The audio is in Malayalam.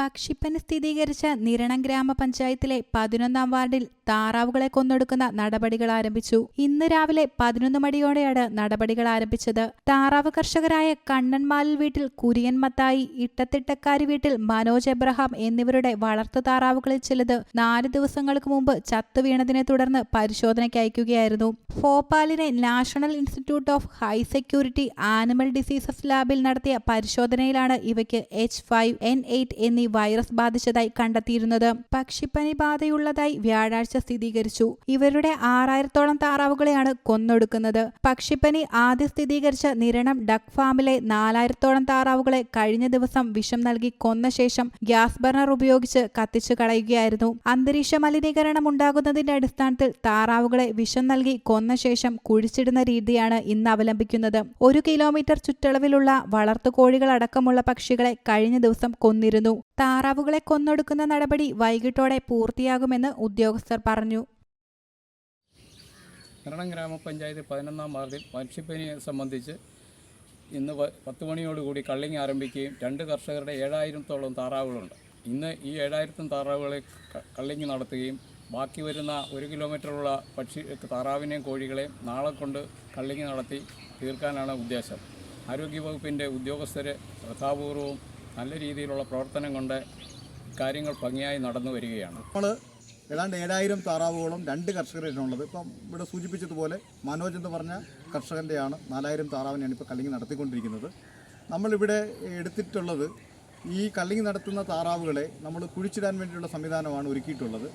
പക്ഷിപ്പനി സ്ഥിരീകരിച്ച നിരണം ഗ്രാമപഞ്ചായത്തിലെ പതിനൊന്നാം വാർഡിൽ താറാവുകളെ കൊന്നൊടുക്കുന്ന നടപടികൾ ആരംഭിച്ചു. ഇന്ന് രാവിലെ പതിനൊന്ന് മണിയോടെയാണ് നടപടികൾ ആരംഭിച്ചത്. താറാവ് കർഷകരായ കണ്ണൻമാലിൽ വീട്ടിൽ കുര്യൻ മത്തായി ഇട്ടത്തിട്ടക്കാരി വീട്ടിൽ മനോജ് എബ്രഹാം എന്നിവരുടെ വളർത്തു താറാവുകളിൽ ചിലത് നാല് ദിവസങ്ങൾക്ക് മുമ്പ് ചത്തു വീണതിനെ തുടർന്ന് പരിശോധനയ്ക്ക് അയക്കുകയായിരുന്നു. ഭോപ്പാലിലെ national institute of high security animal diseases ലാബിൽ നടത്തിയ പരിശോധനയിലാണ് ഇവയ്ക്ക് എച്ച് ഫൈവ് എൻ എയ്റ്റ് എന്നീ വൈറസ് ബാധിച്ചതായി കണ്ടെത്തിയിരുന്നത്. പക്ഷിപ്പനി ബാധയുള്ളതായി വ്യാഴാഴ്ച സ്ഥിരീകരിച്ചു. ഇവരുടെ ആറായിരത്തോളം താറാവുകളെയാണ് കൊന്നൊടുക്കുന്നത്. പക്ഷിപ്പനി ആദ്യ സ്ഥിരീകരിച്ച നിരണം ഡക് ഫാമിലെ നാലായിരത്തോളം താറാവുകളെ കഴിഞ്ഞ ദിവസം വിഷം നൽകി കൊന്ന ശേഷം ഗ്യാസ് ബർണർ ഉപയോഗിച്ച് കത്തിച്ചു കളയുകയായിരുന്നു. അന്തരീക്ഷ മലിനീകരണം ഉണ്ടാകുന്നതിന്റെ അടിസ്ഥാനത്തിൽ താറാവുകളെ വിഷം നൽകി കൊന്ന ശേഷം കുഴിച്ചിടുന്ന രീതിയാണ് ഇന്ന് അവലംബിക്കുന്നത്. ഒരു കിലോമീറ്റർ ചുറ്റളവിലുള്ള വളർത്തു കോഴികളടക്കമുള്ള പക്ഷികളെ കഴിഞ്ഞ ദിവസം കൊന്നിരുന്നു. താറാവുകളെ കൊന്നൊടുക്കുന്ന നടപടി വൈകിട്ടോടെ പൂർത്തിയാകുമെന്ന് ഉദ്യോഗസ്ഥർ പറഞ്ഞു. കരണം ഗ്രാമപഞ്ചായത്ത് പതിനൊന്നാം വാർഡിൽ മത്സ്യപ്പനിയെ സംബന്ധിച്ച് ഇന്ന് പത്ത് മണിയോടുകൂടി കള്ളിങ് ആരംഭിക്കുകയും രണ്ട് കർഷകരുടെ ഏഴായിരത്തോളം താറാവുകളുണ്ട്. ഇന്ന് ഈ ഏഴായിരത്തും താറാവുകളെ കള്ളിങ് നടത്തുകയും ബാക്കി വരുന്ന ഒരു കിലോമീറ്ററുള്ള പക്ഷി താറാവിനെയും കോഴികളെയും നാളെ കൊണ്ട് കള്ളിങ് നടത്തി തീർക്കാനാണ് ഉദ്ദേശം. ആരോഗ്യവകുപ്പിന്റെ ഉദ്യോഗസ്ഥർ ശ്രദ്ധാപൂർവവും നല്ല രീതിയിലുള്ള പ്രവർത്തനം കൊണ്ട് കാര്യങ്ങൾ ഭംഗിയായി നടന്നു വരികയാണ്. നമ്മൾ ഏതാണ്ട് ഏഴായിരം താറാവുകളും രണ്ട് കർഷകരാണുള്ളത് ഇപ്പം ഇവിടെ സൂചിപ്പിച്ചതുപോലെ മനോജ് എന്ന് പറഞ്ഞ കർഷകന്റെയാണ് നാലായിരം താറാവിനെയാണ് ഇപ്പോൾ കല്ലിങ്ങി നടത്തിക്കൊണ്ടിരിക്കുന്നത്. നമ്മളിവിടെ എടുത്തിട്ടുള്ളത് ഈ കള്ളിങ് നടത്തുന്ന താറാവുകളെ നമ്മൾ കുഴിച്ചിടാൻ വേണ്ടിയുള്ള സംവിധാനമാണ് ഒരുക്കിയിട്ടുള്ളത്.